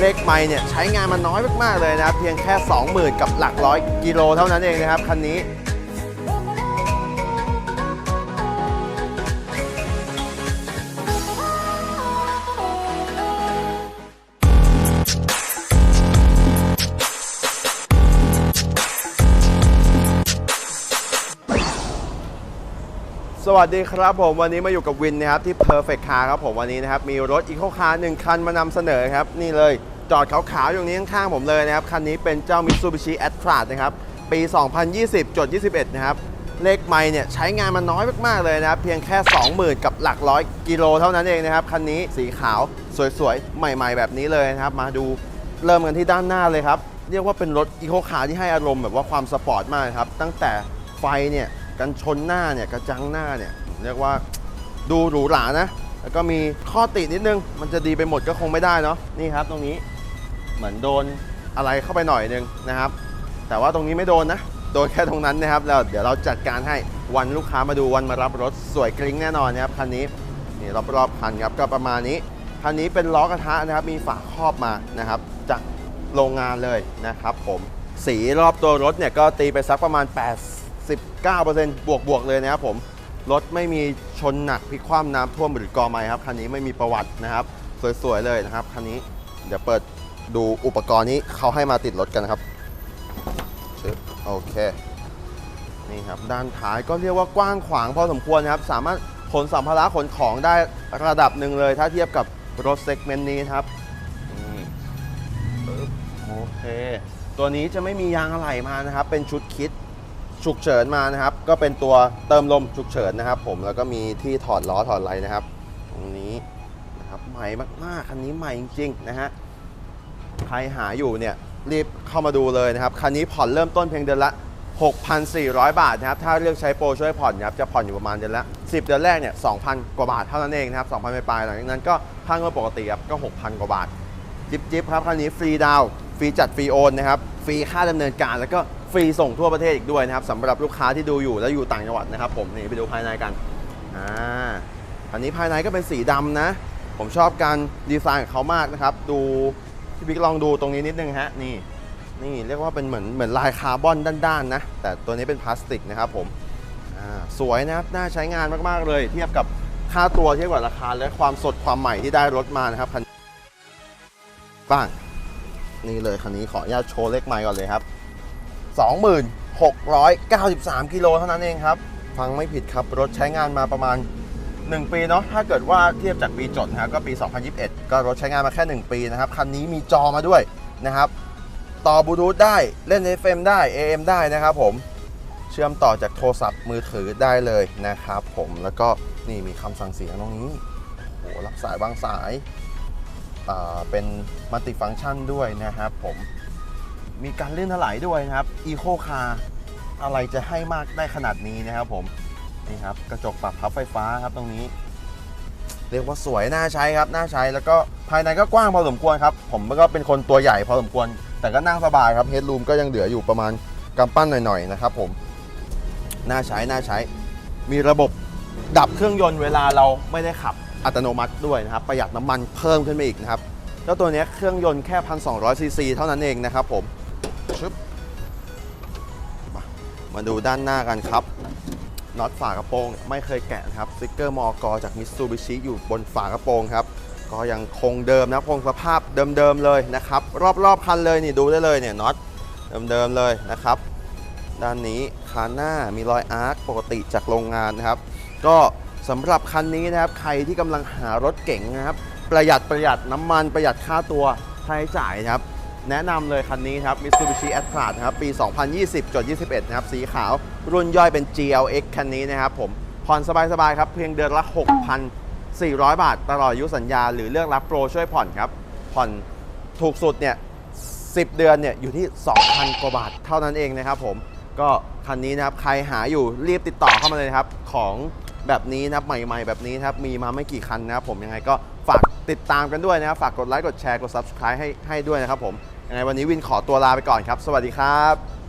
เลขไม่เนี่ยใช้งานมันน้อยมากๆเลยนะครับ เพียงแค่ 20,000 กับหลักร้อยกิโลเท่านั้นเองนะครับ คันนี้ สวัสดีครับผมวันนี้มาอยู่กับวินนะครับที่ Perfect Car ครับผมวันนี้นะครับมีรถอีโคคาร์หนึ่งคันมานำเสนอครับ นี่เลยจอดขาวๆอยู่นี้ข้างๆผมเลยนะครับ คันนี้เป็นเจ้า Mitsubishi a t r a นะครับ ปี 2020จด21 นะครับ เลขไม่เนี่ยใช้งานมันน้อยมากๆเลยนะครับ เพียงแค่ 20,000 กับหลักร้อยกิโลเท่านั้นเองนะครับ คันนี้สีขาวสวยๆ ใหม่ ๆ แบบนี้เลยนะครับ มาดูเริ่มกันที่ด้านหน้าเลยครับเรียกว่าเป็นรถอีโคคาร์ที่ให้อารมณ์แบบว่าความสปอร์ตมากครับตั้งแต่ไฟเนี่ย กันชนหน้าเนี่ยกระจังหน้าเนี่ยเรียกว่าดูหรูหรานะ แล้วก็มีข้อตินิดนึง มันจะดีไปหมดก็คงไม่ได้เนาะนี่ครับตรงนี้เหมือนโดนอะไรเข้าไปหน่อยนึงนะครับ แต่ว่าตรงนี้ไม่โดนนะ โดนแค่ตรงนั้นนะครับแล้วเดี๋ยวเราจัดการให้วันลูกค้ามาดูวันมารับรถสวยกริ้งแน่นอนนะครับคันนี้นี่รอบๆคันครับก็ประมาณนี้คันนี้เป็นล้อกระทะนะครับ มีฝาครอบมานะครับ จากโรงงานเลยนะครับ ผมสีรอบตัวรถเนี่ยก็ตีไปสักประมาณ 89%บวกบวกเลยนะครับผมรถไม่มีชนหนักพลิกคว่ำน้ำท่วมหรือกอไม้ครับคันนี้ไม่มีประวัตินะครับ สวยๆเลยนะครับคันนี้เดี๋ยวเปิดดูอุปกรณ์นี้เขาให้มาติดรถกันนะครับโอเคนี่ครับด้านท้ายก็เรียกว่ากว้างขวางพอสมควรนะครับ สามารถขนสัมภาระขนของได้ระดับหนึ่งเลย ถ้าเทียบกับรถเซกเมนต์นี้ครับนี่ปึ๊บโอเค ตัวนี้จะไม่มียางอะไหล่มานะครับ เป็นชุดคิด ฉุกเฉินมานะครับ ก็เป็นตัวเติมลมฉุกเฉินนะครับ ผมแล้วก็มีที่ถอดล้อถอดอะไรนะครับ ตรงนี้นะครับใหม่มากๆคันนี้ใหม่จริงๆนะฮะใครหาอยู่เนี่ยรีบเข้ามาดูเลยนะครับคันนี้ผ่อนเริ่มต้นเพียงเดือนละ 6,400 บาทนะครับถ้าเลือกใช้โปรช่วยผ่อนนะครับจะผ่อนอยู่ประมาณเดือนละ 10 เดือนแรกเนี่ย2,000 กว่าบาทเท่านั้นเองนะครับ2,000ปลายๆหลังจากนั้นก็ค่างวดปกติครับก็ 6,000 กว่าบาท จิบจิบครับคันนี้ฟรีดาวฟรีจัดฟรีโอนนะครับฟรีค่าดำเนินการแล้วก็ ฟรีส่งทั่วประเทศอีกด้วยนะครับสำหรับลูกค้าที่ดูอยู่แล้วอยู่ต่างจังหวัดนะครับ ผมนี่ไปดูภายในกันอ่าคันนี้ภายในก็เป็นสีดำนะ ผมชอบการดีไซน์ของเขามากนะครับ ดูพี่บิ๊กลองดูตรงนี้นิดนึงฮะนี่นี่เรียกว่าเป็นเหมือนเหมือนลายคาร์บอนด้านๆนะ แต่ตัวนี้เป็นพลาสติกนะครับผมอ่าสวยนะครับน่าใช้งานมากๆเลย เทียบกับค่าตัวเทียบกับราคาและความสดความใหม่ที่ได้รถมานะครับคันบ้างนี่เลยคันนี้ขออนุญาตโชว์เลขไมล์ก่อนเลยครับ 2693 กิโลเท่านั้นเองครับ ฟังไม่ผิดครับ รถใช้งานมาประมาณ 1 ปีเนาะ ถ้าเกิดว่าเทียบจากปีจดนะครับก็ปี 2021 ก็รถใช้งานมาแค่ 1 ปีนะครับ คันนี้มีจอมาด้วยนะครับ ต่อบลูทูธได้ เล่น FM ได้ AM ได้นะครับผม เชื่อมต่อจากโทรศัพท์มือถือได้เลยนะครับผม แล้วก็นี่มีคำสั่งเสียงตรงนี้ โอ้โหรับสายวางสาย เป็นมัลติฟังก์ชันด้วยนะครับผม มีการเลื่อนถลายด้วยนะครับ Eco Car อะไรจะให้มากได้ขนาดนี้นะครับผมนี่ครับกระจกปรับพับไฟฟ้าครับตรงนี้ เรียกว่าสวยน่าใช้ครับน่าใช้แล้วก็ภายในก็กว้างพอสมควรครับ ผมก็เป็นคนตัวใหญ่พอสมควร แต่ก็นั่งสบายครับเฮดรูมก็ยังเหลืออยู่ประมาณกำปั้นหน่อยๆนะครับผมน่าใช้น่าใช้ มีระบบดับเครื่องยนต์เวลาเราไม่ได้ขับอัตโนมัติด้วยนะครับ ประหยัดน้ำมันเพิ่มขึ้นไปอีกนะครับเจ้าตัวนี้เครื่องยนต์แค่ 1,200ซีซีเท่านั้นเองนะครับผม ชึบมามาดูด้านหน้ากันครับน็อตฝากระโปรงไม่เคยแกะนะครับสติกเกอร์มอกจากมิตซูบิชิอยู่บนฝากระโปรงครับ ก็ยังคงเดิมนะคงสภาพเดิมๆเลยนะครับ รอบๆคันเลยนี่ดูได้เลยเนี่ยน็อตเดิมๆเลยนะครับ ด้านนี้คานหน้ามีรอยอาร์คปกติจากโรงงานนะครับ ก็สำหรับคันนี้นะครับใครที่กำลังหารถเก๋งนะครับ ประหยัดประหยัดน้ำมันประหยัดค่าตัวค่าใช้จ่ายนะครับ แนะนำเลยคันนี้ครับ Mitsubishi a t r a นะครับปี 2020จด21 นะครับ สีขาว รุ่นย่อยเป็น GLX คันนี้นะครับผมผ่อนสบายๆครับ เพียงเดือนละ 6,400 บาท ตลอดอายุสัญญา หรือเลือกรับโปรช่วยผ่อนครับ ผ่อนถูกสุดเนี่ย 10 เดือนเนี่ยอยู่ที่ 2,000 กว่าบาทเท่านั้นเองนะครับผมก็คันนี้นะครับใครหาอยู่รีบติดต่อเข้ามาเลยครับ ของแบบนี้นะครับใหม่ๆ แบบนี้นะครับมีมาไม่กี่คันนะครับผมยังไงก็ฝากติดตามกันด้วยนะครับ ฝากกดไลค์กดแชร์กด Subscribe ให้ให้ด้วยนะครับผม ยังไงวันนี้วินขอตัวลาไปก่อนครับ สวัสดีครับ